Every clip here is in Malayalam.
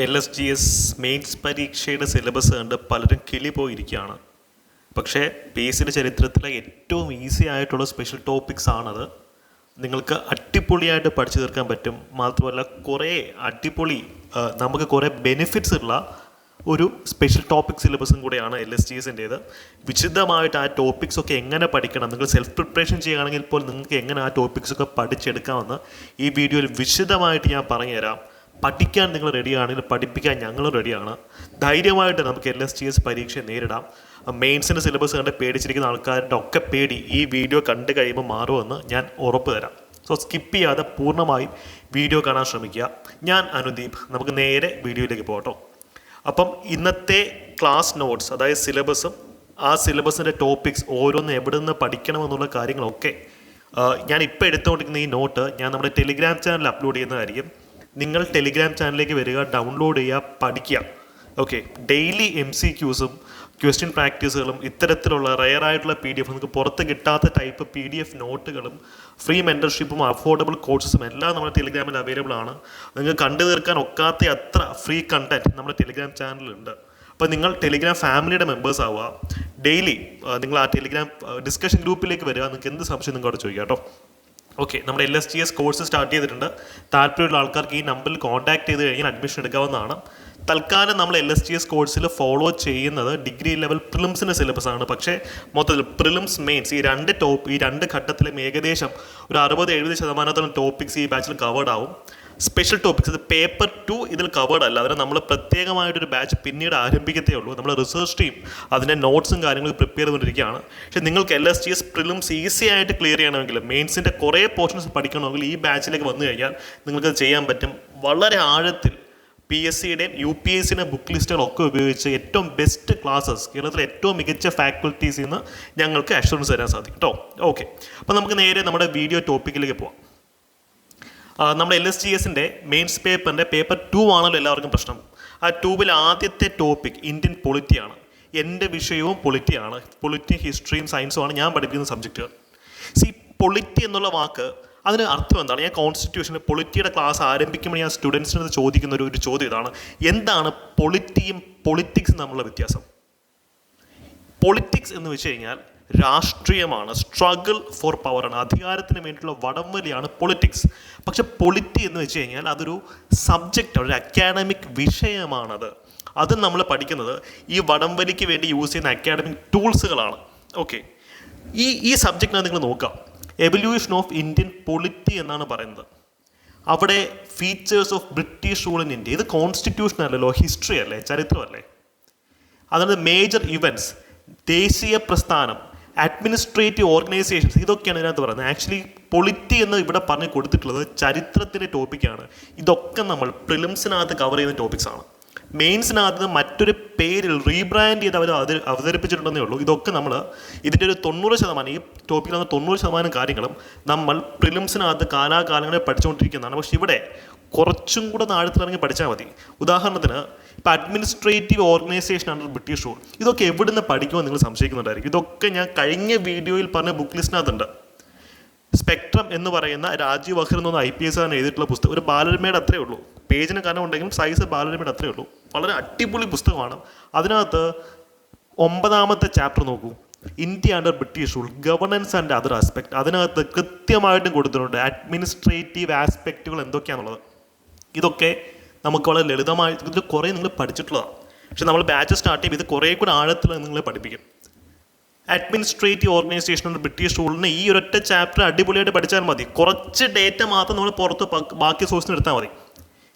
L S G S mains പരീക്ഷയുടെ സിലബസ് കണ്ട് പലരും കിളി പോയിരിക്കുകയാണ്. പക്ഷേ പി എസ് സിയുടെ ചരിത്രത്തിലെ ഏറ്റവും ഈസി ആയിട്ടുള്ള സ്പെഷ്യൽ ടോപ്പിക്സ് ആണത്. നിങ്ങൾക്ക് അടിപൊളിയായിട്ട് പഠിച്ചു തീർക്കാൻ പറ്റും. മാത്രമല്ല കുറേ അടിപൊളി നമുക്ക് കുറേ ബെനിഫിറ്റ്സ് ഉള്ള ഒരു സ്പെഷ്യൽ ടോപ്പിക് സിലബസും കൂടെയാണ് എൽ എസ് ജി എസിന്റേത് വിശദമായിട്ട് ആ ടോപ്പിക്സ് ഒക്കെ എങ്ങനെ പഠിക്കണം? നിങ്ങൾ സെൽഫ് പ്രിപ്പറേഷൻ ചെയ്യുകയാണെങ്കിൽ ഇപ്പോൾ നിങ്ങൾക്ക് എങ്ങനെ ആ ടോപ്പിക്സ് ഒക്കെ പഠിച്ചെടുക്കാമെന്ന് ഈ വീഡിയോയിൽ വിശദമായിട്ട് ഞാൻ പറഞ്ഞുതരാം. പഠിക്കാൻ നിങ്ങൾ റെഡിയാണെങ്കിൽ പഠിപ്പിക്കാൻ ഞങ്ങളും റെഡിയാണ് ധൈര്യമായിട്ട് നമുക്ക് എൽ എസ് ടി എസ് പരീക്ഷ നേരിടാം. മെയിൻസിന്റെ സിലബസ് കണ്ട് പേടിച്ചിരിക്കുന്ന ആൾക്കാരുടെ ഒക്കെ പേടി ഈ വീഡിയോ കണ്ടു കഴിയുമ്പോൾ മാറുമെന്ന് ഞാൻ ഉറപ്പ് തരാം. സോ സ്കിപ്പ് ചെയ്യാതെ പൂർണമായും വീഡിയോ കാണാൻ ശ്രമിക്കുക. ഞാൻ അനുദീപ് നമുക്ക് നേരെ വീഡിയോയിലേക്ക് പോകട്ടോ. അപ്പം ഇന്നത്തെ ക്ലാസ് നോട്ട്സ് അതായത് സിലബസും ആ സിലബസിന്റെ ടോപ്പിക്സ് ഓരോന്ന് എവിടെ നിന്ന് പഠിക്കണമെന്നുള്ള കാര്യങ്ങളൊക്കെ ഞാൻ ഇപ്പോൾ എടുത്തുകൊണ്ടിരിക്കുന്ന ഈ നോട്ട് ഞാൻ നമ്മുടെ ടെലിഗ്രാം ചാനലിൽ അപ്ലോഡ് ചെയ്യുന്നതായിരിക്കും. നിങ്ങൾ ടെലിഗ്രാം ചാനലിലേക്ക് വരിക ഡൗൺലോഡ് ചെയ്യുക പഠിക്കുക. Okay daily M C ക്യൂസും question പ്രാക്ടീസുകളും ഇത്തരത്തിലുള്ള റയർ ആയിട്ടുള്ള പി ഡി എഫ് നിങ്ങൾക്ക് പുറത്ത് കിട്ടാത്ത type P D F നോട്ടുകളും free മെന്റർഷിപ്പും affordable കോഴ്സസും എല്ലാം നമ്മുടെ ടെലിഗ്രാമിൽ അവൈലബിൾ ആണ്. നിങ്ങൾക്ക് കണ്ടു തീർക്കാൻ ഒക്കാത്ത അത്ര ഫ്രീ കണ്ടന്റ് നമ്മുടെ ടെലിഗ്രാം ചാനലിലുണ്ട് അപ്പോൾ നിങ്ങൾ ടെലിഗ്രാം ഫാമിലിയുടെ മെമ്പേഴ്സ് ആവുക. ഡെയിലി നിങ്ങൾ ആ ടെലിഗ്രാം ഡിസ്കഷൻ ഗ്രൂപ്പിലേക്ക് വരിക. നിങ്ങൾക്ക് എന്ത് സംശയം നിങ്ങൾക്ക് അവിടെ ചോദിക്കാം കേട്ടോ. ഓക്കെ നമ്മുടെ L S T S course start ചെയ്തിട്ടുണ്ട്. താല്പര്യമുള്ള ആൾക്കാർക്ക് ഈ നമ്പറിൽ കോൺടാക്ട് ചെയ്ത് കഴിഞ്ഞാൽ അഡ്മിഷൻ എടുക്കാവുന്നതാണ്. തൽക്കാലം നമ്മൾ എൽ എസ് ടി എസ് കോഴ്സിൽ ഫോളോ ചെയ്യുന്നത് ഡിഗ്രി ലെവൽ പ്രിലിംസിന്റെ സിലബസ് ആണ്. പക്ഷേ മൊത്തത്തിൽ പ്രിലിംസ് മെയിൻസ് ഈ രണ്ട് ടോപ്പ് ഈ രണ്ട് ഘട്ടത്തിലും ഏകദേശം ഒരു അറുപത് എഴുപത് ശതമാനത്തോളം ടോപ്പിക്സ് ഈ ബാച്ചിൽ കവേർഡ് ആവും. സ്പെഷ്യൽ ടോപ്പിക്സ് ഇത് പേപ്പർ ടു ഇതിൽ കവേർഡ് അല്ല. അതിന് നമ്മൾ പ്രത്യേകമായിട്ടൊരു ബാച്ച് പിന്നീട് ആരംഭിക്കത്തേ ഉള്ളൂ. നമ്മൾ റിസർച്ച് ടീം അതിന്റെ നോട്ട്സും കാര്യങ്ങളും പ്രിപ്പയർ ചെയ്തുകൊണ്ടിരിക്കുകയാണ്. പക്ഷേ നിങ്ങൾക്ക് L S T S prelims easy ആയിട്ട് ക്ലിയർ ചെയ്യണമെങ്കിൽ മെയിൻസിന്റെ കുറേ പോർഷൻസ് പഠിക്കണമെങ്കിൽ ഈ ബാച്ചിലേക്ക് വന്നു കഴിഞ്ഞാൽ നിങ്ങൾക്ക് ചെയ്യാൻ പറ്റും. വളരെ ആഴത്തിൽ പി എസ് സിയുടെയും യു പി എസ് സിയുടെ ബുക്ക് ലിസ്റ്റുകളൊക്കെ ഉപയോഗിച്ച് ഏറ്റവും ബെസ്റ്റ് ക്ലാസ്സസ് കേരളത്തിലെ ഏറ്റവും മികച്ച ഫാക്കൽറ്റീസിൽ നിന്ന് ഞങ്ങൾക്ക് അഷുറൻസ് തരാൻ സാധിക്കും കേട്ടോ ഓക്കെ അപ്പോൾ നമുക്ക് നേരെ നമ്മുടെ വീഡിയോ ടോപ്പിക്കിലേക്ക് പോവാം. ആ, നമ്മുടെ എൽ എസ് ജി എസിന്റെ മെയിൻസ് പേപ്പറിന്റെ പേപ്പർ ടു ആണല്ലോ എല്ലാവർക്കും പ്രശ്നം. ആ ടൂവിൽ ആദ്യത്തെ ടോപ്പിക് ഇന്ത്യൻ പൊളിറ്റിയാണ് എന്റെ വിഷയവും പൊളിറ്റിയാണ് പൊളിറ്റി ഹിസ്റ്ററിയും സയൻസുമാണ് ഞാൻ പഠിപ്പിക്കുന്ന സബ്ജക്റ്റുകൾ സി പൊളിറ്റി എന്നുള്ള വാക്ക് അതിന് അർത്ഥം എന്താണ്? ഞാൻ കോൺസ്റ്റിറ്റ്യൂഷൻ പൊളിറ്റിയുടെ ക്ലാസ് ആരംഭിക്കുമ്പോൾ ഞാൻ സ്റ്റുഡൻസിനത് ചോദിക്കുന്ന ഒരു ഒരു ചോദ്യം ഇതാണ്. എന്താണ് പൊളിറ്റിയും പൊളിറ്റിക്സും തമ്മിലുള്ള വ്യത്യാസം? പൊളിറ്റിക്സ് എന്ന് വെച്ച് കഴിഞ്ഞാൽ രാഷ്ട്രീയമാണ്. സ്ട്രഗിൾ ഫോർ പവറാണ് അധികാരത്തിന് വേണ്ടിയിട്ടുള്ള വടംവലിയാണ് പൊളിറ്റിക്സ് പക്ഷെ പൊളിറ്റി എന്ന് വെച്ച് കഴിഞ്ഞാൽ അതൊരു സബ്ജക്റ്റ് ഒരു അക്കാഡമിക് വിഷയമാണത്. അത് നമ്മൾ പഠിക്കുന്നത് ഈ വടംവലിക്ക് വേണ്ടി യൂസ് ചെയ്യുന്ന അക്കാഡമിക് ടൂൾസുകളാണ് ഓക്കെ ഈ ഈ സബ്ജക്റ്റിനെ നിങ്ങൾ നോക്കാം എവല്യൂഷൻ ഓഫ് ഇന്ത്യൻ പൊളിറ്റി എന്നാണ് പറയുന്നത്. അവിടെ features of British rule in India ഇത് കോൺസ്റ്റിറ്റ്യൂഷൻ അല്ലല്ലോ ഹിസ്റ്ററി അല്ലേ ചരിത്രമല്ലേ? അതായത് മേജർ ഇവന്റ്സ് ദേശീയ പ്രസ്ഥാനം അഡ്മിനിസ്ട്രേറ്റീവ് ഓർഗനൈസേഷൻസ് ഇതൊക്കെയാണ് ഇതിനകത്ത് പറയുന്നത്. ആക്ച്വലി പൊളിറ്റി എന്ന് ഇവിടെ പറഞ്ഞ് കൊടുത്തിട്ടുള്ളത് ചരിത്രത്തിന്റെ ടോപ്പിക്കാണ് ഇതൊക്കെ നമ്മൾ പ്രിലിംസിനകത്ത് കവർ ചെയ്യുന്ന ടോപ്പിക്സാണ് മെയിൻസിനകത്ത് മറ്റൊരു പേരിൽ റീബ്രാൻഡ് ചെയ്ത് അവർ അവതരി അവതരിപ്പിച്ചിട്ടുണ്ടെന്നേ ഉള്ളൂ. ഇതൊക്കെ നമ്മൾ ഇതിന്റെ ഒരു തൊണ്ണൂറ് ശതമാനം ഈ ടോപ്പിക്കിൽ തൊണ്ണൂറ് ശതമാനം കാര്യങ്ങളും നമ്മൾ പ്രിലിംസിനകത്ത് കാലാകാലങ്ങളിൽ പഠിച്ചുകൊണ്ടിരിക്കുന്നതാണ്. പക്ഷേ ഇവിടെ കുറച്ചും കൂടെ താഴത്തിലിറങ്ങി പഠിച്ചാൽ മതി. ഉദാഹരണത്തിന് ഇപ്പം administrative organisation under British rule ഇതൊക്കെ എവിടുന്ന് പഠിക്കുമെന്ന് നിങ്ങൾ സംശയിക്കുന്നുണ്ടായിരിക്കും. ഇതൊക്കെ ഞാൻ കഴിഞ്ഞ വീഡിയോയിൽ പറഞ്ഞ ബുക്ക് ലിസ്റ്റിനകത്തുണ്ട് സ്പെക്ട്രം എന്ന് പറയുന്ന രാജീവ് അഖർ എന്ന ഐ പി എസ് ആണ് എഴുതിയിട്ടുള്ള പുസ്തകം. ഒരു ബാലരമയുടെ അത്രേ ഉള്ളൂ. പേജിന് കാരണം ഉണ്ടെങ്കിലും സൈസ് ബാലരമയുടെ അത്രേ ഉള്ളൂ. വളരെ അടിപൊളി പുസ്തകമാണ്. അതിനകത്ത് ഒമ്പതാമത്തെ ചാപ്റ്റർ നോക്കൂ. India under British rule governance and other aspect അതിനകത്ത് കൃത്യമായിട്ടും കൊടുത്തിട്ടുണ്ട് അഡ്മിനിസ്ട്രേറ്റീവ് ആസ്പെക്റ്റുകൾ എന്തൊക്കെയാണുള്ളത് ഇതൊക്കെ നമുക്ക് വളരെ ലളിതമായി ഇതിൽ കുറേ നിങ്ങൾ പഠിച്ചിട്ടുള്ളതാണ്. പക്ഷെ നമ്മൾ ബാച്ച് സ്റ്റാർട്ട് ചെയ്യുമ്പോൾ ഇത് കുറേ കൂടെ ആഴത്തിൽ നിങ്ങളെ പഠിപ്പിക്കും. അഡ്മിനിസ്ട്രേറ്റീവ് ഓർഗനൈസേഷൻ ഉണ്ട് ബ്രിട്ടീഷ് റൂളിന് ഈ ഒരൊറ്റ ചാപ്റ്റർ അടിപൊളിയായിട്ട് പഠിച്ചാൽ മതി. കുറച്ച് ഡേറ്റ മാത്രം നമ്മൾ പുറത്ത് ബാക്കി സോഴ്സിന് എടുത്താൽ മതി.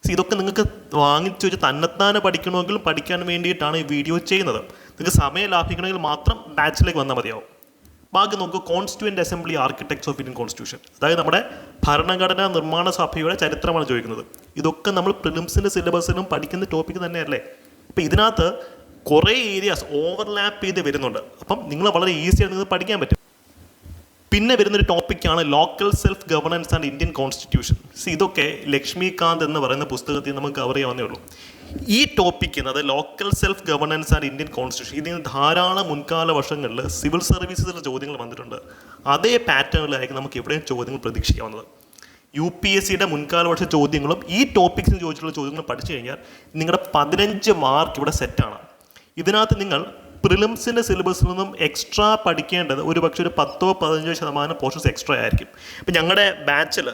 ഇതൊക്കെ നിങ്ങൾക്ക് വാങ്ങിച്ചു വെച്ച് തന്നെത്താനെ പഠിക്കണമെങ്കിലും പഠിക്കാൻ വേണ്ടിയിട്ടാണ് ഈ വീഡിയോ ചെയ്യുന്നത്. നിങ്ങൾക്ക് സമയം ലാഭിക്കണമെങ്കിൽ മാത്രം ബാച്ചിലേക്ക് വന്നാൽ മതിയാവും. ബാക്കി നോക്കൂ constituent assembly architects of Indian constitution അതായത് നമ്മുടെ ഭരണഘടനാ നിർമ്മാണ സഭയുടെ ചരിത്രമാണ് ചോദിക്കുന്നത്. ഇതൊക്കെ നമ്മൾ പ്രിലിംസിന്റെ സിലബസിലും പഠിക്കുന്ന ടോപ്പിക് തന്നെയല്ലേ? അപ്പം ഇതിനകത്ത് കുറേ ഏരിയാസ് ഓവർലാപ്പ് ചെയ്ത് വരുന്നുണ്ട്. അപ്പം നിങ്ങൾ വളരെ ഈസി ആയിട്ട് ഇത് പഠിക്കാൻ പറ്റും. പിന്നെ വരുന്നൊരു ടോപ്പിക്കാണ് local self governance and Indian constitution ഇതൊക്കെ ലക്ഷ്മികാന്ത് എന്ന് പറയുന്ന പുസ്തകത്തിൽ നമുക്ക് കവർ ചെയ്യാവുന്നേ ഉള്ളൂ. ഈ ടോപ്പിക്ക് അതായത് local self governance and Indian constitution ഇതിന് ധാരാളം മുൻകാല വർഷങ്ങളിൽ സിവിൽ സർവീസസിലെ ചോദ്യങ്ങൾ വന്നിട്ടുണ്ട്. അതേ പാറ്റേണിലായിരിക്കും നമുക്ക് എവിടെയും ചോദ്യങ്ങൾ പ്രതീക്ഷിക്കാവുന്നത്. യു പി എസ് സിയുടെ മുൻകാല വർഷ ചോദ്യങ്ങളും ഈ ടോപ്പിക്സിന് ചോദിച്ചിട്ടുള്ള ചോദ്യങ്ങളും പഠിച്ചു കഴിഞ്ഞാൽ നിങ്ങളുടെ പതിനഞ്ച് മാർക്ക് ഇവിടെ സെറ്റാണ് ഇതിനകത്ത് നിങ്ങൾ പ്രിലിംസിന്റെ സിലബസിൽ നിന്നും എക്സ്ട്രാ പഠിക്കേണ്ടത് ഒരു പക്ഷേ ഒരു പത്തോ പതിനഞ്ചോ ശതമാനം പോർഷൻസ് എക്സ്ട്രാ ആയിരിക്കും. ഇപ്പം ഞങ്ങളുടെ ബാച്ചിൽ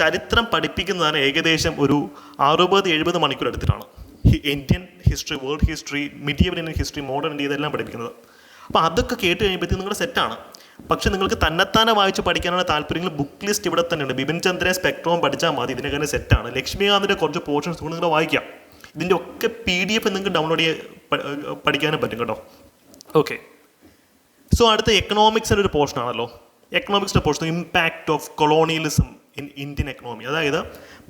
ചരിത്രം പഠിപ്പിക്കുന്നതാണ് ഏകദേശം ഒരു അറുപത് എഴുപത് മണിക്കൂർ എടുത്തിട്ടാണ്. Indian history world history medieval Indian history modern India ഇതെല്ലാം പഠിപ്പിക്കുന്നത്. അപ്പോൾ അതൊക്കെ കേട്ട് കഴിയുമ്പോഴത്തേക്കും നിങ്ങളുടെ സെറ്റാണ് പക്ഷേ നിങ്ങൾക്ക് തന്നെത്താനെ വായിച്ച് പഠിക്കാനുള്ള താല്പര്യങ്ങൾ ബുക്ക് ലിസ്റ്റ് ഇവിടെ തന്നെയുണ്ട്. ബിപിൻ ചന്ദ്രൻ സ്പെക്ട്രോം പഠിച്ചാൽ മതി. ഇതിനൊക്കെ സെറ്റാണ് ലക്ഷ്മികാന്തിന്റെ കുറച്ച് പോർഷൻസ് കൂടി നിങ്ങൾ വായിക്കാം. ഇതിന്റെ ഒക്കെ പി ഡി എഫ് നിങ്ങൾക്ക് ഡൗൺലോഡ് ചെയ്ത് പഠിക്കാനും പറ്റും കേട്ടോ. ഓക്കെ സോ അടുത്ത എക്കണോമിക്സിന്റെ ഒരു പോർഷൻ ആണല്ലോ. എക്കണോമിക്സിന്റെ portion impact of colonialism in Indian economy അതായത്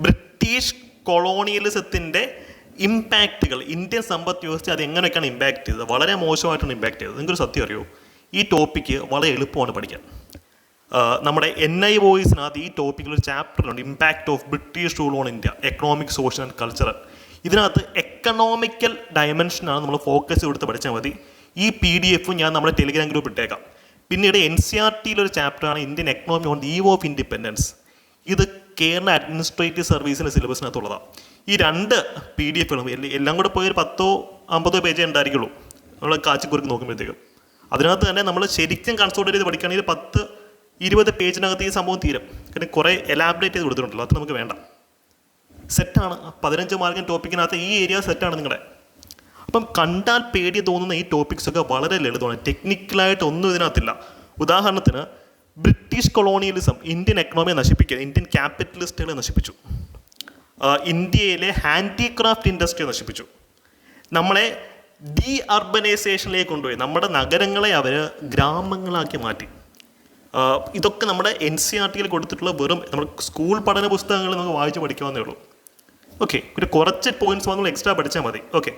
ബ്രിട്ടീഷ് കൊളോണിയലിസത്തിന്റെ ഇമ്പാക്റ്റുകൾ ഇന്ത്യൻ സമ്പദ് വ്യവസ്ഥ അത് എങ്ങനെയൊക്കെയാണ് ഇമ്പാക്റ്റ് ചെയ്തത്? വളരെ മോശമായിട്ടാണ് ഇമ്പാക്റ്റ് ചെയ്തത്. നിങ്ങൾക്കൊരു സത്യം അറിയോ? ഈ ടോപ്പിക്ക് വളരെ എളുപ്പമാണ് പഠിക്കാൻ. നമ്മുടെ എൻ ഐ വോയിസിനകത്ത് ഈ ടോപ്പിക്കിൽ ഒരു ചാപ്റ്ററിലുണ്ട് impact of British rule on India economic social and cultural ഇതിനകത്ത് എക്കണോമിക്കൽ ഡയമെൻഷനാണ് നമ്മൾ ഫോക്കസ് കൊടുത്ത് പഠിച്ചാൽ മതി. ഈ പി ഡി എഫ് ഞാൻ നമ്മുടെ ടെലിഗ്രാം ഗ്രൂപ്പ് ഇട്ടേക്കാം. പിന്നീട് എൻ സി ആർ ടിയിലൊരു ചാപ്റ്ററാണ് Indian economy on the eve of independence ഇത് കേരള അഡ്മിനിസ്ട്രേറ്റീവ് സർവീസിന്റെ സിലബസിനകത്തുള്ളതാണ് ഈ രണ്ട് പി ഡി എഫുകളും എല്ലാം കൂടെ പോയി ഒരു പത്തോ അമ്പതോ പേജേ ഉണ്ടായിരിക്കുള്ളൂ. നമ്മൾ കാച്ചിക്കുറിക്ക് നോക്കുമ്പോഴത്തേക്കും. അതിനകത്ത് തന്നെ നമ്മൾ ശരിക്കും കൺസോൾട്ട് ചെയ്ത് പഠിക്കുകയാണെങ്കിൽ പത്ത് ഇരുപത് പേജിനകത്ത് ഈ സംഭവം തീരും. കാരണം കുറേ എലാബറേറ്റ് ചെയ്ത് കൊടുത്തിട്ടുണ്ടല്ലോ അത് നമുക്ക് വേണ്ട. സെറ്റാണ് പതിനഞ്ച് മാർക്കിൻ ടോപ്പിക്കിനകത്ത് ഈ ഏരിയ സെറ്റാണ് നിങ്ങളുടെ. അപ്പം കണ്ടാൽ പേടി തോന്നുന്ന ഈ ടോപ്പിക്സ് ഒക്കെ വളരെ ലളിതമാണ്. ടെക്നിക്കലായിട്ട് ഒന്നും ഇതിനകത്തില്ല. ഉദാഹരണത്തിന് ബ്രിട്ടീഷ് കൊളോണിയലിസം ഇന്ത്യൻ എക്കണോമിയെ നശിപ്പിക്കുക ഇന്ത്യൻ ക്യാപിറ്റലിസ്റ്റുകളെ നശിപ്പിച്ചു. ഇന്ത്യയിലെ ഹാൻഡിക്രാഫ്റ്റ് ഇൻഡസ്ട്രി നശിപ്പിച്ചു. നമ്മളെ ഡി അർബനൈസേഷനിലേക്ക് കൊണ്ടുപോയി. നമ്മുടെ നഗരങ്ങളെ അവർ ഗ്രാമങ്ങളാക്കി മാറ്റി. ഇതൊക്കെ നമ്മുടെ എൻ സി ആർ ടിയിൽ കൊടുത്തിട്ടുള്ള വെറും നമ്മുടെ സ്കൂൾ പഠന പുസ്തകങ്ങൾ നമുക്ക് വായിച്ച് പഠിക്കാവുന്നേ ഉള്ളൂ. ഓക്കെ ഒരു കുറച്ച് പോയിന്റ്സ് നമ്മൾ എക്സ്ട്രാ പഠിച്ചാൽ മതി. ഓക്കെ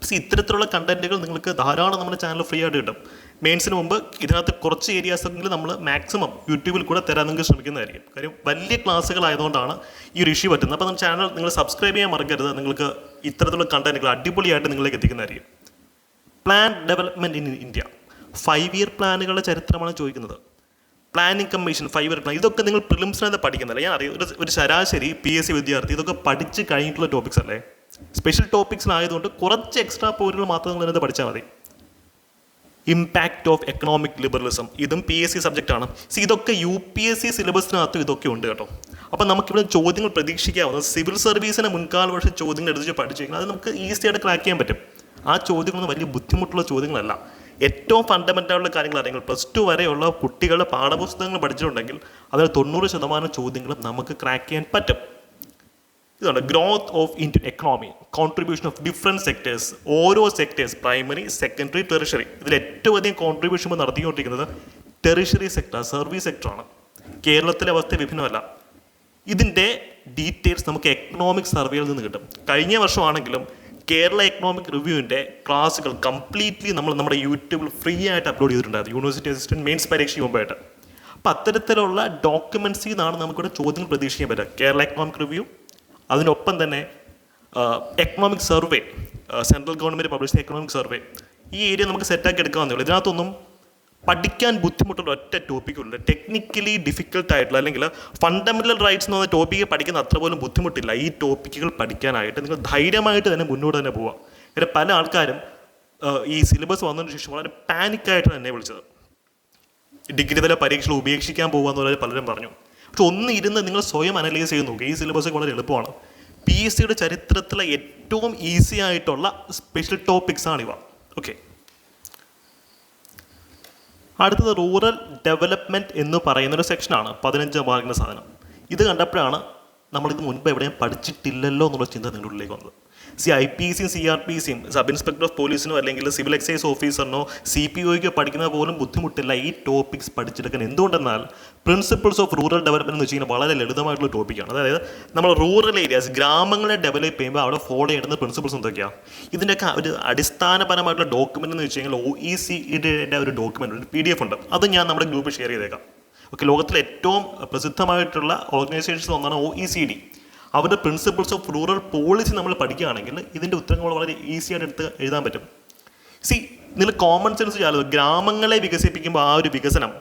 പക്ഷേ ഇത്തരത്തിലുള്ള കണ്ടന്റുകൾ നിങ്ങൾക്ക് ധാരാളം നമ്മുടെ ചാനൽ ഫ്രീ ആയിട്ട് കിട്ടും. മെയിൻസിന് മുമ്പ് ഇതിനകത്ത് കുറച്ച് ഏരിയാസ് എങ്കിലും നമ്മൾ മാക്സിമം യൂട്യൂബിൽ കൂടെ തരാൻ നിങ്ങൾക്ക് ശ്രമിക്കുന്നതായിരിക്കും. കാര്യം വലിയ ക്ലാസ്സുകളായതുകൊണ്ടാണ് ഈ ഒരു ഇഷ്യൂ പറ്റുന്നത്. അപ്പോൾ നമ്മുടെ ചാനൽ നിങ്ങൾ സബ്സ്ക്രൈബ് ചെയ്യാൻ മറക്കരുത്. നിങ്ങൾക്ക് ഇത്തരത്തിലുള്ള കണ്ടന്റുകൾ അടിപൊളിയായിട്ട് നിങ്ങളിലേക്ക് എത്തിക്കുന്നതായിരിക്കും. Plan development in India five year പ്ലാനുകളുടെ ചരിത്രമാണ് ചോദിക്കുന്നത്. Planning commission five year plan ഇതൊക്കെ നിങ്ങൾ പ്രിലിംസിനകത്ത് പഠിക്കുന്നില്ല ഞാൻ അറിയാം. ഒരു ശരാശരി പി എസ് സി വിദ്യാർത്ഥി ഇതൊക്കെ പഠിച്ച് കഴിഞ്ഞിട്ടുള്ള ടോപ്പിക്സ് അല്ലേ? സ്പെഷ്യൽ ടോപ്പിക്സിലായതുകൊണ്ട് കുറച്ച് എക്സ്ട്രാ പോയിന്റുകൾ മാത്രം നിങ്ങൾ ഇതിനകത്ത് പഠിച്ചാൽ മതി. ഇമ്പാക്റ്റ് ഓഫ് എക്കണോമിക് ലിബറലിസം ഇതും പി എസ് സി സബ്ജക്റ്റ് ആണ്. സി ഇതൊക്കെ യു പി എസ് സി സിലബസിനകത്തും ഇതൊക്കെ ഉണ്ട് കേട്ടോ. അപ്പം നമുക്കിവിടെ ചോദ്യങ്ങൾ പ്രതീക്ഷിക്കാവുന്നത് സിവിൽ സർവീസിന് മുൻകാല വർഷം ചോദ്യങ്ങൾ എടുത്ത് പഠിച്ചു കഴിഞ്ഞാൽ അത് നമുക്ക് ഈസി ആയിട്ട് ക്രാക്ക് ചെയ്യാൻ പറ്റും. ആ ചോദ്യങ്ങളൊന്നും വലിയ ബുദ്ധിമുട്ടുള്ള ചോദ്യങ്ങളല്ല. ഏറ്റവും ഫണ്ടമെന്റായിട്ടുള്ള കാര്യങ്ങൾ അറിയാം പ്ലസ് ടു വരെയുള്ള കുട്ടികളുടെ പാഠപുസ്തകങ്ങൾ പഠിച്ചിട്ടുണ്ടെങ്കിൽ അതിൽ തൊണ്ണൂറ് ശതമാനം ചോദ്യങ്ങളും നമുക്ക് ക്രാക്ക് ചെയ്യാൻ പറ്റും. ഇതാണ് growth of Indian economy contribution of different sectors ഓരോ സെക്ടേഴ്സ് പ്രൈമറി സെക്കൻഡറി ടെറിഷറി ഇതിൽ ഏറ്റവും അധികം കോൺട്രിബ്യൂഷൻ നടത്തിക്കൊണ്ടിരിക്കുന്നത് ടെറിഷറി സെക്ടർ സർവീസ് സെക്ടറാണ് കേരളത്തിലെ അവസ്ഥ വിഭിന്നമല്ല. ഇതിന്റെ ഡീറ്റെയിൽസ് നമുക്ക് എക്കണോമിക് സർവേയിൽ നിന്ന് കിട്ടും. കഴിഞ്ഞ വർഷമാണെങ്കിലും കേരള എക്കണോമിക് റിവ്യൂവിന്റെ ക്ലാസ്സുകൾ കംപ്ലീറ്റ്ലി നമ്മൾ നമ്മുടെ യൂട്യൂബിൽ ഫ്രീ ആയിട്ട് അപ്ലോഡ് ചെയ്തിട്ടുണ്ടായിരുന്നു. യൂണിവേഴ്സിറ്റി അസിസ്റ്റന്റ് മെയിൻസ് പരീക്ഷയ്ക്ക് മുമ്പായിട്ട്. അപ്പോൾ അത്തരത്തിലുള്ള ഡോക്യുമെൻസിൽ നിന്നാണ് നമുക്കിവിടെ ചോദ്യങ്ങൾ പ്രതീക്ഷിക്കാൻ പറ്റുക. കേരള എക്കണോമിക് റിവ്യൂ അതിനൊപ്പം തന്നെ economic survey central government publish ചെയ്ത എക്കണോമിക് സർവേ ഈ ഏരിയ നമുക്ക് സെറ്റാക്കി എടുക്കാവുന്നേ ഉള്ളൂ. ഇതിനകത്തൊന്നും പഠിക്കാൻ ബുദ്ധിമുട്ടുള്ള ഒറ്റ ടോപ്പിക്കുണ്ട് ടെക്നിക്കലി ഡിഫിക്കൽട്ട് ആയിട്ടുള്ള അല്ലെങ്കിൽ ഫണ്ടമെന്റൽ റൈറ്റ്സ് എന്ന് പറഞ്ഞ ടോപ്പിക്ക് പഠിക്കുന്ന അത്ര പോലും ബുദ്ധിമുട്ടില്ല. ഈ ടോപ്പിക്കുകൾ പഠിക്കാനായിട്ട് നിങ്ങൾ ധൈര്യമായിട്ട് തന്നെ മുന്നോട്ട് തന്നെ പോവാം ഇവിടെ പല ആൾക്കാരും ഈ സിലബസ് വന്നതിന് ശേഷം വളരെ പാനിക്കായിട്ടാണ് എന്നെ വിളിച്ചത്. ഡിഗ്രി തല പരീക്ഷകൾ ഉപേക്ഷിക്കാൻ പോകുക വളരെ പലരും പറഞ്ഞു. പക്ഷെ ഒന്ന് ഇരുന്ന് നിങ്ങൾ സ്വയം അനലൈസ് ചെയ്ത് നോക്കുക ഈ സിലബസ് വളരെ എളുപ്പമാണ്. പി എസ് സിയുടെ ചരിത്രത്തിലെ ഏറ്റവും ഈസി ആയിട്ടുള്ള സ്പെഷ്യൽ ടോപ്പിക്സ് ആണിവ ഓക്കെ അടുത്തത് റൂറൽ ഡെവലപ്മെന്റ് എന്ന് പറയുന്ന ഒരു സെക്ഷനാണ് പതിനഞ്ച് മാർക്കിന്റെ സാധനം. ഇത് കണ്ടപ്പോഴാണ് നമ്മളിത് മുൻപ് എവിടെയും പഠിച്ചിട്ടില്ലല്ലോ എന്നുള്ള ചിന്ത നിങ്ങളുടെ ഉള്ളിലേക്ക് വന്നത്. സി ഐ പി സിയും സി ആർ പി സിയും സബ് ഇൻസ്പെക്ടർ ഓഫ് പോലീസിനോ അല്ലെങ്കിൽ സിവിൽ എക്സൈസ് ഓഫീസറിനോ സി പി ഒയ്ക്കോ പഠിക്കുന്നത് പോലും ബുദ്ധിമുട്ടില്ല ഈ ടോപ്പിക്സ് പഠിച്ചെടുക്കാൻ. എന്തുകൊണ്ടെന്നാൽ പ്രിൻസിപ്പിൾസ് ഓഫ് റൂറൽ ഡെവലപ്മെന്റ് എന്ന് വെച്ച് കഴിഞ്ഞാൽ വളരെ ലളിതമായിട്ടുള്ള ടോപ്പിക്കാണ്. അതായത് നമ്മൾ റൂറൽ ഏരിയാസ് ഗ്രാമങ്ങളെ ഡെവലപ്പ് ചെയ്യുമ്പോൾ അവിടെ ഫോളോ ചെയ്യുന്ന പ്രിൻസിപ്പിൾസ് എന്തൊക്കെയാണ് ഇതിന്റെയൊക്കെ ഒരു അടിസ്ഥാനപരമായിട്ടുള്ള ഡോക്യുമെന്റ് എന്ന് വെച്ച് കഴിഞ്ഞാൽ ഒ ഇ സിയുടെ ഒരു ഡോക്യുമെന്റ് ഒരു പി ഡി എഫ് ഉണ്ട്. അത് ഞാൻ നമ്മുടെ ഗ്രൂപ്പിൽ ഷെയർ ചെയ്തേക്കാം. ഓക്കെ ലോകത്തിലെ ഏറ്റവും പ്രസിദ്ധമായിട്ടുള്ള ഓർഗനൈസേഷൻസ് ഒന്നാണ് ഒ ഇ സി ഡി അവരുടെ പ്രിൻസിപ്പിൾസ് ഓഫ് റൂറൽ പോളിസി നമ്മൾ പഠിക്കുകയാണെങ്കിൽ ഇതിന്റെ ഉത്തരങ്ങൾ വളരെ ഈസി ആയിട്ട് എടുത്ത് എഴുതാൻ പറ്റും. സി നിങ്ങൾ കോമൺ സെൻസ് ചാലോ ഗ്രാമങ്ങളെ വികസിപ്പിക്കുമ്പോൾ ആ ഒരു വികസനം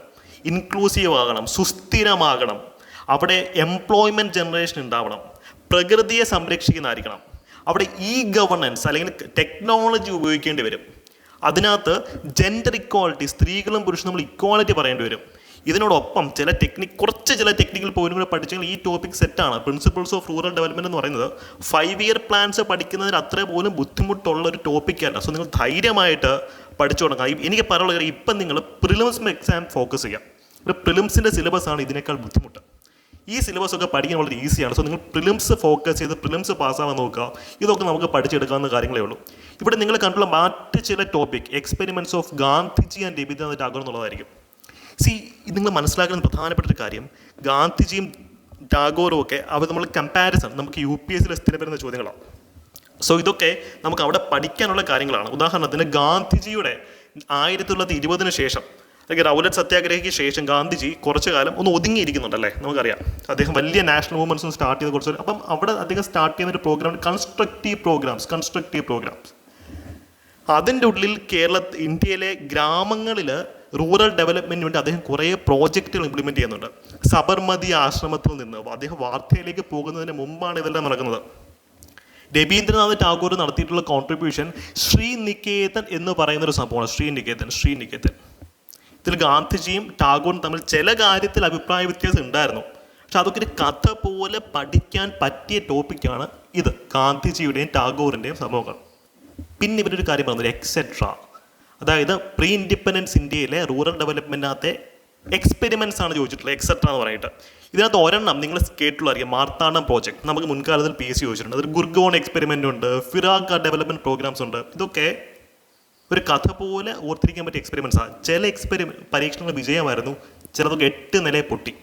ഇൻക്ലൂസീവ് ആകണം സുസ്ഥിരമാകണം. അവിടെ എംപ്ലോയ്മെന്റ് ജനറേഷൻ ഉണ്ടാവണം. പ്രകൃതിയെ സംരക്ഷിക്കുന്നതായിരിക്കണം. അവിടെ ഇ ഗവർണൻസ് അല്ലെങ്കിൽ ടെക്നോളജി ഉപയോഗിക്കേണ്ടി വരും. അതിനകത്ത് ജെൻഡർ ഇക്വാളിറ്റി സ്ത്രീകളും പുരുഷനും നമ്മൾ ഇക്വാളിറ്റി പറയേണ്ടി വരും. ഇതിനോടൊപ്പം ചില ടെക്നിക് കുറച്ച് ചില ടെക്നിക്കൽ പോയിന്റ് കൂടെ പഠിച്ചെങ്കിൽ ഈ ടോപ്പിക് സെറ്റാണ് പ്രിൻസിപ്പിൾസ് ഓഫ് റൂറൽ ഡെവലപ്മെന്റ് എന്ന് പറയുന്നത് ഫൈവ് ഇയർ പ്ലാൻസ് പഠിക്കുന്നതിന് അത്ര പോലും ബുദ്ധിമുട്ടുള്ള ഒരു ടോപ്പിക്കല്ല സോ നിങ്ങൾ ധൈര്യമായിട്ട് പഠിച്ചു തുടങ്ങാം എനിക്ക് പറയാനുള്ള ഇപ്പം നിങ്ങൾ പ്രിലിംസ് എക്സാം ഫോക്കസ് ചെയ്യാം ഒരു പ്രിലിംസിന്റെ സിലബസ് ആണ് ഇതിനേക്കാൾ ബുദ്ധിമുട്ട്. ഈ സിലബസ് ഒക്കെ പഠിക്കാൻ വളരെ ഈസിയാണ് സോ നിങ്ങൾ പ്രിലിംസ് ഫോക്കസ് ചെയ്ത് പ്രിലിംസ് പാസ്സാവാൻ നോക്കുക. ഇതൊക്കെ നമുക്ക് പഠിച്ചെടുക്കാവുന്ന കാര്യങ്ങളേ ഉള്ളൂ. ഇവിടെ നിങ്ങൾ കണ്ടുള്ള മറ്റ് ചില topic experiments of Gandhiji and Rabindranath Tagore എന്നുള്ളതായിരിക്കും. സി നിങ്ങൾ മനസ്സിലാക്കുന്ന പ്രധാനപ്പെട്ട ഒരു കാര്യം. ഗാന്ധിജിയും ടാഗോറും ഒക്കെ അവർ നമ്മൾ കമ്പാരിസൺ നമുക്ക് യു പി എസ് സിയിൽ സ്ഥിരം വരുന്ന ചോദ്യങ്ങളാണ്. സോ ഇതൊക്കെ നമുക്ക് അവിടെ പഠിക്കാനുള്ള കാര്യങ്ങളാണ്. ഉദാഹരണത്തിന് ഗാന്ധിജിയുടെ ആയിരത്തി തൊള്ളായിരത്തി ഇരുപതിന് ശേഷം അല്ലെങ്കിൽ റൗലറ്റ് സത്യാഗ്രഹയ്ക്ക് ശേഷം ഗാന്ധിജി കുറച്ചു കാലം ഒന്ന് ഒതുങ്ങിയിരിക്കുന്നുണ്ട് അല്ലേ നമുക്കറിയാം. അദ്ദേഹം വലിയ നാഷണൽ മൂവ്മെന്റ്സും സ്റ്റാർട്ട് ചെയ്ത് കുറച്ച് അപ്പം അവിടെ അദ്ദേഹം സ്റ്റാർട്ട് ചെയ്യുന്ന ഒരു programme constructive programmes constructive programmes അതിന്റെ ഉള്ളിൽ കേരള ഇന്ത്യയിലെ ഗ്രാമങ്ങളിൽ റൂറൽ ഡെവലപ്മെന്റിന് വേണ്ടി അദ്ദേഹം കുറേ പ്രോജക്റ്റുകൾ ഇംപ്ലിമെന്റ് ചെയ്യുന്നുണ്ട്. സബർമതി ആശ്രമത്തിൽ നിന്ന് അദ്ദേഹം വാർത്തയിലേക്ക് പോകുന്നതിന് മുമ്പാണ് ഇതെല്ലാം നടക്കുന്നത്. രവീന്ദ്രനാഥ് ടാഗോർ നടത്തിയിട്ടുള്ള കോൺട്രിബ്യൂഷൻ ശ്രീ നികേതൻ എന്ന് പറയുന്ന ഒരു സംഭവമാണ്. ശ്രീ നികേതൻ ശ്രീ നികേതൻ ഇതിൽ ഗാന്ധിജിയും ടാഗോറും തമ്മിൽ ചില കാര്യത്തിൽ അഭിപ്രായ വ്യത്യാസം ഉണ്ടായിരുന്നു. പക്ഷെ അതൊക്കെ ഒരു കഥ പോലെ പഠിക്കാൻ പറ്റിയ ടോപ്പിക്കാണ് ഇത്. ഗാന്ധിജിയുടെയും ടാഗോറിന്റെയും സംഭവങ്ങൾ. പിന്നെ ഇവരൊരു കാര്യം പറഞ്ഞത് എക്സെട്ര അതായത് പ്രീ ഇൻഡിപെൻഡൻസ് ഇന്ത്യയിലെ റൂറൽ ഡെവലപ്മെന്റിനകത്തെ എക്സ്പെരിമെന്റ്സ് ആണ് ചോദിച്ചിട്ടുള്ളത് എക്സെട്ര എന്ന് പറഞ്ഞിട്ട്. ഇതിനകത്ത് ഒരെണ്ണം നിങ്ങൾ കേട്ടുള്ള അറിയാം മാർത്താണ്ഡം പ്രോജക്റ്റ് നമുക്ക് മുൻകാലത്തിൽ പി എസ് സി ചോദിച്ചിട്ടുണ്ട്. അതിൽ ഗുർഗോൺ എക്സ്പെരിമെന്റ് ഉണ്ട് ഫിറാഖ ഡെവലപ്മെന്റ് പ്രോഗ്രാംസ് ഉണ്ട്. ഇതൊക്കെ ഒരു കഥ പോലെ ഓർത്തിരിക്കാൻ പറ്റിയ എക്സ്പെരിമെന്റ്സ് ആണ് ചില എക്സ്പെരിമെന്റ് പരീക്ഷണങ്ങൾ വിജയമായിരുന്നു. ചിലതൊക്കെ എട്ട് നിലയെ പൊട്ടി.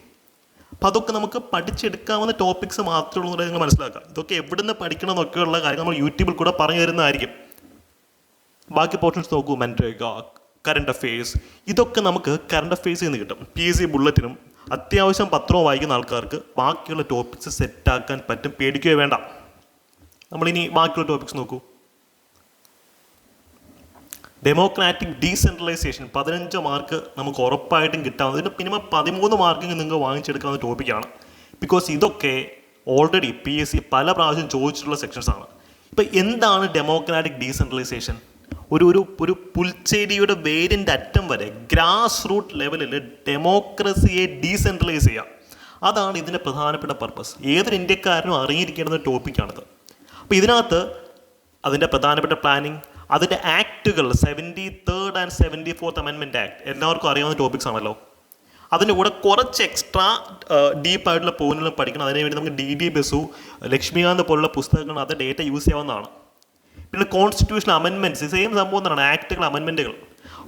അപ്പോൾ അതൊക്കെ നമുക്ക് പഠിച്ചെടുക്കാവുന്ന ടോപ്പിക്സ് മാത്രമേ ഉള്ളൂ നിങ്ങൾ മനസ്സിലാക്കുക. ഇതൊക്കെ എവിടുന്ന് പഠിക്കണം എന്നൊക്കെയുള്ള കാര്യം നമ്മൾ യൂട്യൂബിൽ കൂടെ പറഞ്ഞു തരുന്നതായിരിക്കും. ബാക്കി പോർഷൻസ് നോക്കൂ മെന്റേഗ കറണ്ട് അഫെയർസ് ഇതൊക്കെ നമുക്ക് കറണ്ട് അഫെയർസിൽ നിന്ന് കിട്ടും. പി എസ് സി ബുള്ളറ്റിനും അത്യാവശ്യം പത്രവും വായിക്കുന്ന ആൾക്കാർക്ക് ബാക്കിയുള്ള ടോപ്പിക്സ് സെറ്റാക്കാൻ പറ്റും. പേടിക്കുകയോ വേണ്ട. നമ്മളിനി ബാക്കിയുള്ള ടോപ്പിക്സ് നോക്കൂ. ഡെമോക്രാറ്റിക് ഡീസെൻട്രലൈസേഷൻ പതിനഞ്ച് മാർക്ക് നമുക്ക് ഉറപ്പായിട്ടും കിട്ടാവുന്ന ഇതിന് മിനിമം പതിമൂന്ന് മാർക്കിന് നിങ്ങൾക്ക് വാങ്ങിച്ചെടുക്കാവുന്ന ടോപ്പിക്കാണ് ബിക്കോസ് ഇതൊക്കെ ഓൾറെഡി പി എസ് സി പല പ്രാവശ്യം ചോദിച്ചിട്ടുള്ള സെക്ഷൻസാണ് ഇപ്പം എന്താണ് ഡെമോക്രാറ്റിക് ഡീസെൻട്രലൈസേഷൻ ഒരു ഒരു ഒരു പുൽച്ചെടിയുടെ വേരിന്റെ അറ്റം വരെ ഗ്രാസ് റൂട്ട് ലെവലിൽ ഡെമോക്രസിയെ ഡീസെൻട്രലൈസ് ചെയ്യുക അതാണ് ഇതിന്റെ പ്രധാനപ്പെട്ട പർപ്പസ് ഏതൊരു ഇന്ത്യക്കാരനും അറിഞ്ഞിരിക്കേണ്ട ടോപ്പിക്കാണിത് അപ്പോൾ ഇതിനകത്ത് അതിന്റെ പ്രധാനപ്പെട്ട പ്ലാനിങ് അതിന്റെ ആക്റ്റുകൾ seventy third and seventy fourth അമെൻമെന്റ് act എല്ലാവർക്കും അറിയാവുന്ന ടോപ്പിക്സ് ആണല്ലോ. അതിന്റെ കൂടെ കുറച്ച് എക്സ്ട്രാ ഡീപ്പായിട്ടുള്ള പോയിന്റുകൾ പഠിക്കണം. അതിനുവേണ്ടി നമുക്ക് ഡി ഡി ബസു ലക്ഷ്മികാന്ത് പോലുള്ള പുസ്തകങ്ങൾ അത് ഡേറ്റ യൂസ് ചെയ്യാവുന്നതാണ്. പിന്നെ കോൺസ്റ്റിറ്റ്യൂഷൻ അമെൻമെന്റ്സ് സെയിം സംഭവം തന്നെയാണ് ആക്ടുകൾ അമെൻമെന്റുകൾ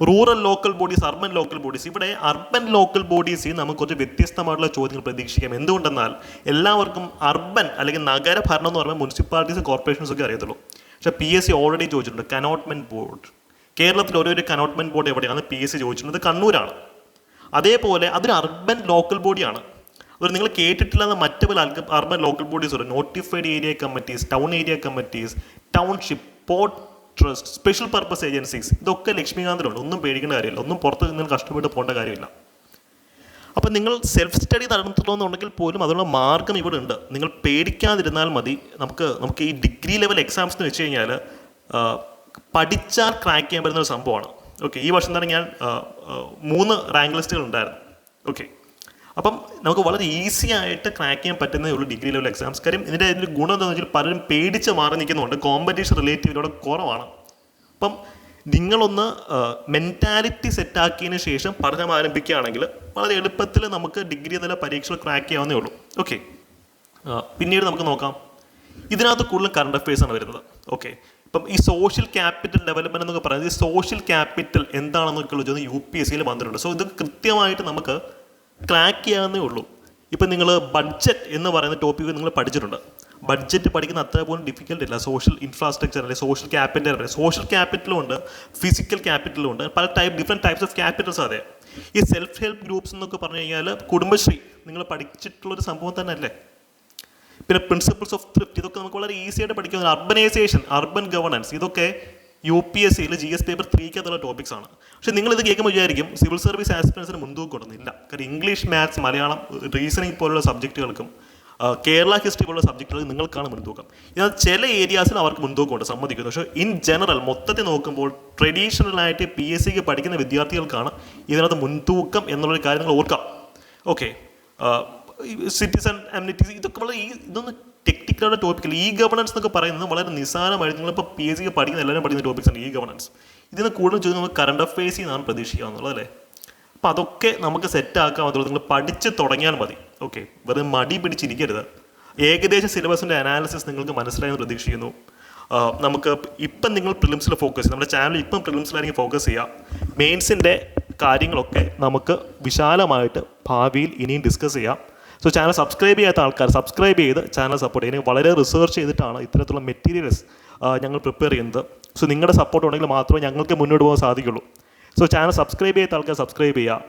rural local bodies urban local bodies ഇവിടെ അർബൻ ലോക്കൽ ബോഡീസിൽ നമുക്ക് കുറച്ച് വ്യത്യസ്തമായിട്ടുള്ള ചോദ്യങ്ങൾ പ്രതീക്ഷിക്കാം. എന്തുകൊണ്ടെന്നാൽ എല്ലാവർക്കും അർബൻ അല്ലെങ്കിൽ നഗര ഭരണം എന്ന് പറയുമ്പോൾ മുനിസിപ്പാലിറ്റീസ് കോർപ്പറേഷൻസ് ഒക്കെ അറിയത്തുള്ളൂ. പക്ഷേ പി എസ് സി ഓൾറെഡി ചോദിച്ചിട്ടുണ്ട് കനോട്ട്മെന്റ് ബോർഡ് കേരളത്തിൽ ഓരോ ഒരു കനോട്ട്മെന്റ് ബോർഡ് എവിടെയാണ് പി എസ് സി ചോദിച്ചിട്ടുണ്ട് കണ്ണൂരാണ്. അതേപോലെ അതൊരു അർബൻ ലോക്കൽ ബോഡിയാണ് അതൊരു നിങ്ങൾ കേട്ടിട്ടില്ലാത്ത മറ്റ് പല അർബൻ ലോക്കൽ ബോഡീസ് ഉണ്ട്. Notified area committees town area committees township port trust special purpose agencies ഇതൊക്കെ ലക്ഷ്മികാന്തിലുണ്ട്. ഒന്നും പേടിക്കേണ്ട കാര്യമില്ല. ഒന്നും പുറത്ത് നിങ്ങൾ കഷ്ടപ്പെട്ട് പോകേണ്ട കാര്യമില്ല. അപ്പം നിങ്ങൾ സെൽഫ് സ്റ്റഡി നടത്തണമെന്നുണ്ടെങ്കിൽ പോലും അതിനുള്ള മാർഗം ഇവിടെ ഉണ്ട്. നിങ്ങൾ പേടിക്കാതിരുന്നാൽ മതി. നമുക്ക് നമുക്ക് ഈ ഡിഗ്രി ലെവൽ എക്സാംസ് എന്ന് വെച്ച് കഴിഞ്ഞാൽ പഠിച്ചാൽ ക്രാക്ക് ചെയ്യാൻ പറ്റുന്ന ഒരു സംഭവമാണ്. ഓക്കെ ഈ വർഷം തന്നെ ഞാൻ മൂന്ന് റാങ്ക് ലിസ്റ്റുകൾ ഉണ്ടായിരുന്നു. ഓക്കെ അപ്പം നമുക്ക് വളരെ ഈസി ആയിട്ട് ക്രാക്ക് ചെയ്യാൻ പറ്റുന്ന ഒരു ഡിഗ്രി ലെവൽ എക്സാംസ് കാര്യം ഇതിന്റെ ഒരു ഗുണം എന്താണെന്ന് വെച്ചാൽ പലരും പേടിച്ച് മാറി നിൽക്കുന്നുണ്ട്. കോമ്പറ്റീഷൻ റിലേറ്റീവിലൂടെ കുറവാണ്. അപ്പം നിങ്ങളൊന്ന് മെന്റാലിറ്റി സെറ്റാക്കിയതിന് ശേഷം പഠനം ആരംഭിക്കുകയാണെങ്കിൽ വളരെ എളുപ്പത്തിൽ നമുക്ക് ഡിഗ്രി തല പരീക്ഷകൾ ക്രാക്ക് ചെയ്യാവുന്നേ ഉള്ളൂ. ഓക്കെ പിന്നീട് നമുക്ക് നോക്കാം. ഇതിനകത്ത് കൂടുതൽ കറണ്ട് ആണ് വരുന്നത്. ഓക്കെ ഇപ്പം ഈ സോഷ്യൽ ക്യാപിറ്റൽ ഡെവലപ്മെന്റ് എന്നൊക്കെ പറയുന്നത് ഈ സോഷ്യൽ ക്യാപിറ്റൽ എന്താണെന്നൊക്കെ ചോദ്യം യു പി എസ് സിയിൽ വന്നിട്ടുണ്ട്. സോ ഇത് കൃത്യമായിട്ട് നമുക്ക് ക്രാക്ക് ചെയ്യാവുന്നേ ഉള്ളൂ. ഇപ്പം നിങ്ങൾ ബഡ്ജറ്റ് എന്ന് പറയുന്ന ടോപ്പിക്ക് നിങ്ങൾ പഠിച്ചിട്ടുണ്ട്. ബഡ്ജറ്റ് പഠിക്കുന്ന അത്ര പോലും ഡിഫിക്കൽട്ട് ഇല്ല സോഷ്യൽ ഇൻഫ്രാസ്ട്രക്ചർ അല്ലെങ്കിൽ സോഷ്യൽ ക്യാപിറ്റൽ സോഷ്യൽ ക്യാപിറ്റലും ഉണ്ട് ഫിസിക്കൽ ക്യാപിറ്റലും ഉണ്ട്. പല type different types of capitals അതെ. ഈ സെൽഫ് ഹെൽപ്പ് ഗ്രൂപ്പ്സ് എന്നൊക്കെ പറഞ്ഞു കഴിഞ്ഞാൽ കുടുംബശ്രീ നിങ്ങൾ പഠിച്ചിട്ടുള്ളൊരു സംഭവം തന്നെ അല്ലേ പിന്നെ പ്രിൻസിപ്പിൾസ് ഓഫ് തൃപ്തി ഇതൊക്കെ നമുക്ക് വളരെ ഈസിയായിട്ട് പഠിക്കുന്ന അർബനൈസേഷൻ അർബൻ ഗവർണൻസ് ഇതൊക്കെ യു പി എസ് സിയിൽ ജി എസ് പേപ്പർ ത്രീക്കകത്തുള്ള ടോപ്പിക്സ് ആണ്. പക്ഷെ നിങ്ങളിത് കേൾക്കുമ്പോൾ വിചാരിക്കും സിവിൽ സർവീസ് ആസ്പിറൻസിന് മുൻതൂക്കം കൊടുക്കുന്നില്ല. കാരണം ഇംഗ്ലീഷ് മാത്സ് മലയാളം റീസണിങ് പോലുള്ള സബ്ജക്റ്റുകൾക്കും കേരള ഹിസ്റ്ററി പോലുള്ള സബ്ജക്റ്റുകൾ നിങ്ങൾക്കാണ് മുൻതൂക്കം. എന്നാൽ ചില ഏരിയാസിൽ അവർക്ക് മുൻതൂക്കമുണ്ട് സമ്മതിക്കുന്നു. പക്ഷേ ഇൻ ജനറൽ മൊത്തത്തിൽ നോക്കുമ്പോൾ ട്രഡീഷണൽ ആയിട്ട് പി എസ് സിക്ക് പഠിക്കുന്ന വിദ്യാർത്ഥികൾക്കാണ് ഇതിനകത്ത് മുൻതൂക്കം എന്നുള്ളൊരു കാര്യം നിങ്ങൾ ഓർക്കാം ഓക്കെ സിറ്റിസൺ അമ്യൂണിറ്റീസ് ഇതൊക്കെ വളരെ ഈ ഇതൊന്നും ടെക്നിക്കലുള്ള ടോപ്പിക്കൽ ഈ ഗവർണൻസ് എന്നൊക്കെ പറയുന്നത് വളരെ നിസ്സാരമായിട്ട് നിങ്ങളിപ്പോൾ പി എസ് സിക്ക് പഠിക്കുന്ന എല്ലാവരും പഠിക്കുന്ന ടോപ്പിക്സ് ഈ ഗവർണൻസ് ഇതിന് കൂടുതൽ ചോദിച്ചാൽ നമുക്ക് കറണ്ട് അഫയേഴ്സിൽ നിന്നാണ് പ്രതീക്ഷിക്കാവുന്നുള്ളത് അല്ലേ? അപ്പോൾ അതൊക്കെ നമുക്ക് സെറ്റ് ആക്കാൻ മാത്രമല്ല നിങ്ങൾ പഠിച്ച് തുടങ്ങിയാൽ മതി. ഓക്കെ വെറുതെ മടി പിടിച്ചിരിക്കരുത്. ഏകദേശം സിലബസിന്റെ അനാലിസിസ് നിങ്ങൾക്ക് മനസ്സിലായെന്ന് പ്രതീക്ഷിക്കുന്നു. നമുക്ക് ഇപ്പം നിങ്ങൾ പ്രിലിംസിൽ ഫോക്കസ് നമ്മുടെ ചാനൽ ഇപ്പം പ്രിലിംസിലായിരിക്കും ഫോക്കസ് ചെയ്യുക. മെയിൻസിന്റെ കാര്യങ്ങളൊക്കെ നമുക്ക് വിശാലമായിട്ട് ഭാവിയിൽ ഇനിയും ഡിസ്കസ് ചെയ്യാം. സോ ചാനൽ സബ്സ്ക്രൈബ് ചെയ്യാത്ത ആൾക്കാർ സബ്സ്ക്രൈബ് ചെയ്ത് ചാനൽ സപ്പോർട്ട് ചെയ്യുന്നത് വളരെ റിസർച്ച് ചെയ്തിട്ടാണ് ഇത്തരത്തിലുള്ള മെറ്റീരിയൽസ് ഞങ്ങൾ പ്രിപ്പയർ ചെയ്യുന്നത്. സോ നിങ്ങളുടെ സപ്പോർട്ട് ഉണ്ടെങ്കിൽ മാത്രമേ ഞങ്ങൾക്ക് മുന്നോട്ട് പോകാൻ സാധിക്കുള്ളൂ. സോ ചാനൽ സബ്സ്ക്രൈബ് ചെയ്ത ആൾക്കാർ സബ്സ്ക്രൈബ് ചെയ്യുക.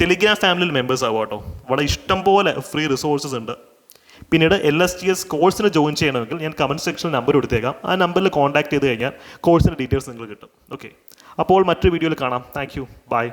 ടെലിഗ്രാം ഫാമിലിയിൽ മെമ്പേഴ്സ് ആവുക കേട്ടോ. വളരെ ഇഷ്ടം പോലെ ഫ്രീ റിസോഴ്സസ് ഉണ്ട്. പിന്നീട് എൽ എസ് ടി എസ് കോഴ്സിന് ജോയിൻ ചെയ്യണമെങ്കിൽ ഞാൻ കമന്റ് സെക്ഷനിൽ നമ്പർ കൊടുത്തേക്കാം. ആ നമ്പറിൽ കോൺടാക്ട് ചെയ്ത് കഴിഞ്ഞാൽ കോഴ്സിന്റെ ഡീറ്റെയിൽസ് നിങ്ങൾ കിട്ടും. ഓക്കെ അപ്പോൾ മറ്റൊരു വീഡിയോയിൽ കാണാം. Thank you by